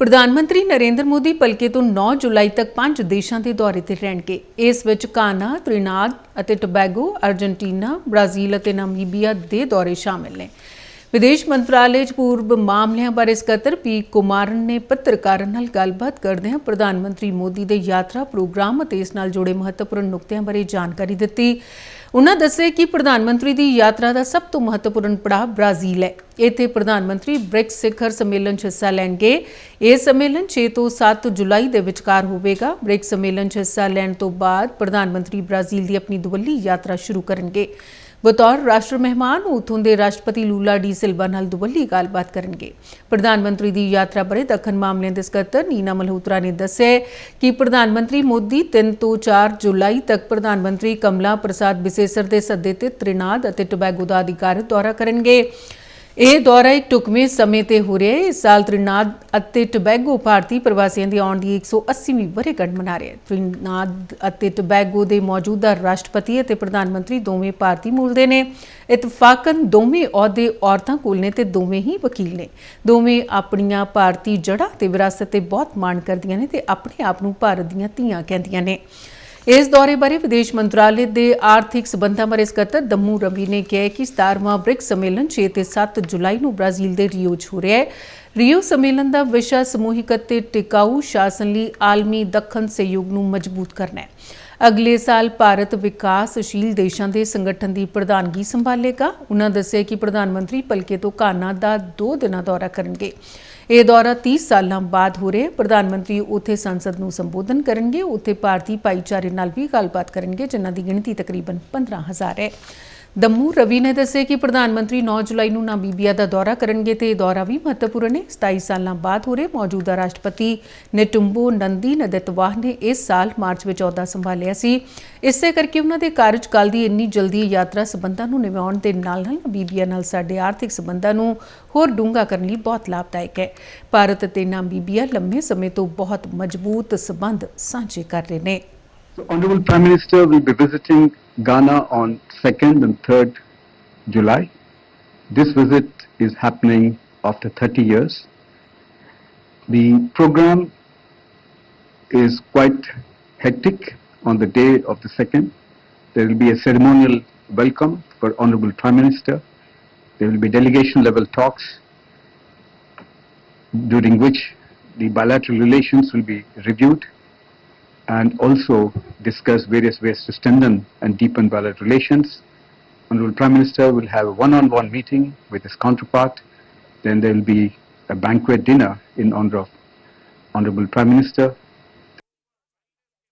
ਪ੍ਰਧਾਨ ਮੰਤਰੀ ਨਰਿੰਦਰ ਮੋਦੀ ਪਲਕੇ ਤੋਂ 9 ਜੁਲਾਈ ਤੱਕ ਪੰਜ ਦੇਸ਼ਾਂ ਦੇ ਦੌਰੇ ਤੇ ਰਹਿਣਗੇ। ਇਸ ਵਿੱਚ ਕਾਨਾ, ਤ੍ਰਿਨਾਦ ਅਤੇ ਟੋਬੈਗੋ, ਅਰਜਨਟੀਨਾ, ਬ੍ਰਾਜ਼ੀਲ ਅਤੇ ਨਾਮੀਬੀਆ ਦੇ ਦੌਰੇ ਸ਼ਾਮਿਲ ਨੇ। ਵਿਦੇਸ਼ ਮੰਤਰਾਲੇ 'ਚ ਪੂਰਬ ਮਾਮਲਿਆਂ ਬਾਰੇ ਸਕੱਤਰ ਪੀ ਕੁਮਾਰਨ ਨੇ ਪੱਤਰਕਾਰਾਂ ਨਾਲ ਗੱਲਬਾਤ ਕਰਦਿਆਂ ਪ੍ਰਧਾਨ ਮੰਤਰੀ ਮੋਦੀ ਦੇ ਯਾਤਰਾ ਪ੍ਰੋਗਰਾਮ ਅਤੇ ਇਸ ਨਾਲ ਜੁੜੇ ਮਹੱਤਵਪੂਰਨ ਨੁਕਤਿਆਂ ਬਾਰੇ ਜਾਣਕਾਰੀ ਦਿੱਤੀ। ਉਨ੍ਹਾਂ ਦੱਸਿਆ ਕਿ ਪ੍ਰਧਾਨ ਮੰਤਰੀ ਦੀ ਯਾਤਰਾ ਦਾ ਸਭ ਤੋਂ ਮਹੱਤਵਪੂਰਨ ਪੜਾਅ ਬ੍ਰਾਜ਼ੀਲ ਹੈ। ਇੱਥੇ ਪ੍ਰਧਾਨ ਮੰਤਰੀ ਬ੍ਰਿਕਸ ਸਿਖਰ ਸੰਮੇਲਨ 'ਚ ਹਿੱਸਾ ਲੈਣਗੇ। ਇਹ ਸੰਮੇਲਨ 6 ਤੋਂ 7 ਜੁਲਾਈ ਦੇ ਵਿਚਕਾਰ ਹੋਵੇਗਾ। ਬ੍ਰਿਕਸ ਸੰਮੇਲਨ 'ਚ ਹਿੱਸਾ ਲੈਣ ਤੋਂ ਬਾਅਦ ਪ੍ਰਧਾਨ ਮੰਤਰੀ ਬ੍ਰਾਜ਼ੀਲ ਦੀ ਆਪਣੀ ਦੁਵੱਲੀ ਯਾਤਰਾ ਸ਼ੁਰੂ ਕਰਨਗੇ। ਬਤੌਰ ਰਾਸ਼ਟਰ ਮਹਿਮਾਨ ਉਥੋਂ ਦੇ ਰਾਸ਼ਟਰਪਤੀ ਲੂਲਾ ਡੀ ਸਿਲਵਾ ਨਾਲ ਦੁਵੱਲੀ ਗੱਲਬਾਤ ਕਰਨਗੇ। ਪ੍ਰਧਾਨ ਮੰਤਰੀ ਦੀ ਯਾਤਰਾ ਬਾਰੇ ਦੱਖਣ ਮਾਮਲਿਆਂ ਦੇ ਸਕੱਤਰ ਨੀਨਾ ਮਲਹੋਤਰਾ ਨੇ ਦੱਸਿਆ ਕਿ ਪ੍ਰਧਾਨ ਮੰਤਰੀ ਮੋਦੀ 3 ਤੋਂ 4 ਜੁਲਾਈ ਤੱਕ ਪ੍ਰਧਾਨ ਮੰਤਰੀ ਕਮਲਾ ਪ੍ਰਸਾਦ ਬਿਸੇਸਰ ਦੇ ਸੱਦੇ ਤੇ ਤ੍ਰਿਨਾਦ ਅਤੇ ਟੋਬੈਗੋ ਦਾ ਅਧਿਕਾਰਤ ਦੌਰਾ ਕਰਨਗੇ। ਇਹ ਦੌਰਾ ਇੱਕ ਟੁਕਮੇ ਸਮੇਂ ਤੇ ਹੋ ਰਿਹਾ ਹੈ। ਇਸ ਸਾਲ ਤ੍ਰਿਨਾਦ ਅਤੇ ਟਬੈਗੋ ਭਾਰਤੀ ਪ੍ਰਵਾਸੀਆਂ ਦੀ ਆਉਣ ਦੀ 180ਵੀਂ ਵਰ੍ਹੇਗੰਢ ਮਨਾ ਰਿਹਾ ਹੈ। ਤ੍ਰਿਨਾਦ ਅਤੇ ਟਬੈਗੋ ਦੇ ਮੌਜੂਦਾ ਰਾਸ਼ਟਰਪਤੀ ਅਤੇ ਪ੍ਰਧਾਨ ਮੰਤਰੀ ਦੋਵੇਂ ਭਾਰਤੀ ਮੂਲ ਦੇ ਨੇ। ਇਤਫਾਕਨ ਦੋਵੇਂ ਅਹੁਦੇ ਔਰਤਾਂ ਕੋਲ ਨੇ ਤੇ ਦੋਵੇਂ ਹੀ ਵਕੀਲ ਨੇ। ਦੋਵੇਂ ਆਪਣੀਆਂ ਭਾਰਤੀ ਜੜ੍ਹਾਂ ਤੇ ਵਿਰਾਸਤ ਤੇ ਬਹੁਤ ਮਾਣ ਕਰਦੀਆਂ ਨੇ ਤੇ ਆਪਣੇ ਆਪ ਨੂੰ ਭਾਰਤ ਦੀਆਂ ਧੀਆਂ ਕਹਿੰਦੀਆਂ ਨੇ। ਇਸ ਦੌਰੇ ਬਾਰੇ ਵਿਦੇਸ਼ ਮੰਤਰਾਲੇ ਦੇ ਆਰਥਿਕ ਸਬੰਧਾਂ ਬਾਰੇ ਸਕੱਤਰ ਦਮੂ ਰਵੀ ਨੇ ਕਿਹਾ ਕਿ 17ਵਾਂ ਬ੍ਰਿਕਸ ਸੰਮੇਲਨ 6 ਤੇ 7 ਜੁਲਾਈ ਨੂੰ ਬ੍ਰਾਜ਼ੀਲ ਦੇ ਰੀਓ 'ਚ ਹੋ ਰਿਹਾ ਹੈ। ਰੀਓ ਸੰਮੇਲਨ ਦਾ ਵਿਸ਼ਾ ਸਮੂਹਿਕ ਅਤੇ ਟਿਕਾਊ ਸ਼ਾਸਨ ਲਈ ਆਲਮੀ ਦੱਖਣ ਸਹਿਯੋਗ ਨੂੰ ਮਜ਼ਬੂਤ ਕਰਨਾ ਹੈ। ਅਗਲੇ ਸਾਲ ਭਾਰਤ ਵਿਕਾਸਸ਼ੀਲ ਦੇਸ਼ਾਂ ਦੇ ਸੰਗਠਨ ਦੀ ਪ੍ਰਧਾਨਗੀ ਸੰਭਾਲੇਗਾ। ਉਹਨਾਂ ਦੱਸਿਆ ਕਿ ਪ੍ਰਧਾਨ ਮੰਤਰੀ ਪਲਕੇ ਤੋਂ ਘਾਨਾ ਦਾ 2 ਦਿਨਾਂ ਦੌਰਾ ਕਰਨਗੇ। ਇਹ ਦੌਰਾ 30 ਸਾਲਾਂ ਬਾਅਦ ਹੋ ਰਿਹਾ ਪ੍ਰਧਾਨ ਮੰਤਰੀ ਉੱਥੇ ਸੰਸਦ ਨੂੰ ਸੰਬੋਧਨ ਕਰਨਗੇ। ਉੱਥੇ ਭਾਰਤੀ ਭਾਈਚਾਰੇ ਨਾਲ ਵੀ ਗੱਲਬਾਤ ਕਰਨਗੇ, ਜਿਨ੍ਹਾਂ ਦੀ ਗਿਣਤੀ ਤਕਰੀਬਨ 15000 ਹੈ। ਦਮੂ ਰਵੀ ਨੇ ਦੱਸਿਆ ਕਿ ਪ੍ਰਧਾਨ ਮੰਤਰੀ 9 ਜੁਲਾਈ ਨੂੰ ਨਾਮੀਬੀਆ ਦਾ ਦੌਰਾ ਕਰਨਗੇ ਤੇ ਇਹ ਦੌਰਾ ਵੀ ਮਹੱਤਵਪੂਰਨ ਹੈ। 27 ਸਾਲਾਂ ਬਾਅਦ ਹੋ ਰਹੇ ਮੌਜੂਦਾ ਰਾਸ਼ਟਰਪਤੀ ਨੇਟੁੰਬੋ ਨੰਦੀ ਨਦਤਵਾਹ ਨੇ ਇਸ ਸਾਲ ਮਾਰਚ ਵਿੱਚ ਅਹੁਦਾ ਸੰਭਾਲਿਆ ਸੀ। ਇਸੇ ਕਰਕੇ ਉਹਨਾਂ ਦੇ ਕਾਰਜਕਾਲ ਦੀ ਇੰਨੀ ਜਲਦੀ ਯਾਤਰਾ ਸਬੰਧਾਂ ਨੂੰ ਨਿਭਾਉਣ ਦੇ ਨਾਲ ਨਾਲ ਨਾਮੀਬੀਆ ਨਾਲ ਸਾਡੇ ਆਰਥਿਕ ਸਬੰਧਾਂ ਨੂੰ ਹੋਰ ਡੂੰਘਾ ਕਰਨ ਲਈ ਬਹੁਤ ਲਾਭਦਾਇਕ ਹੈ। ਭਾਰਤ ਅਤੇ ਨਾਮੀਬੀਆ ਲੰਮੇ ਸਮੇਂ ਤੋਂ ਬਹੁਤ ਮਜ਼ਬੂਤ ਸਬੰਧ ਸਾਂਝੇ ਕਰ ਰਹੇ ਨੇ। The Honorable Prime Minister will be visiting Ghana on 2nd and 3rd July. This visit is happening after 30 years. The program is quite hectic on the day of the 2nd. There will be a ceremonial welcome for Honorable Prime Minister. There will be delegation level talks during which the bilateral relations will be reviewed and also discuss various ways to strengthen and deepen bilateral relations. Honorable Prime Minister will have a one-on-one meeting with his counterpart. Then there will be a banquet dinner in honor of Honorable Prime Minister.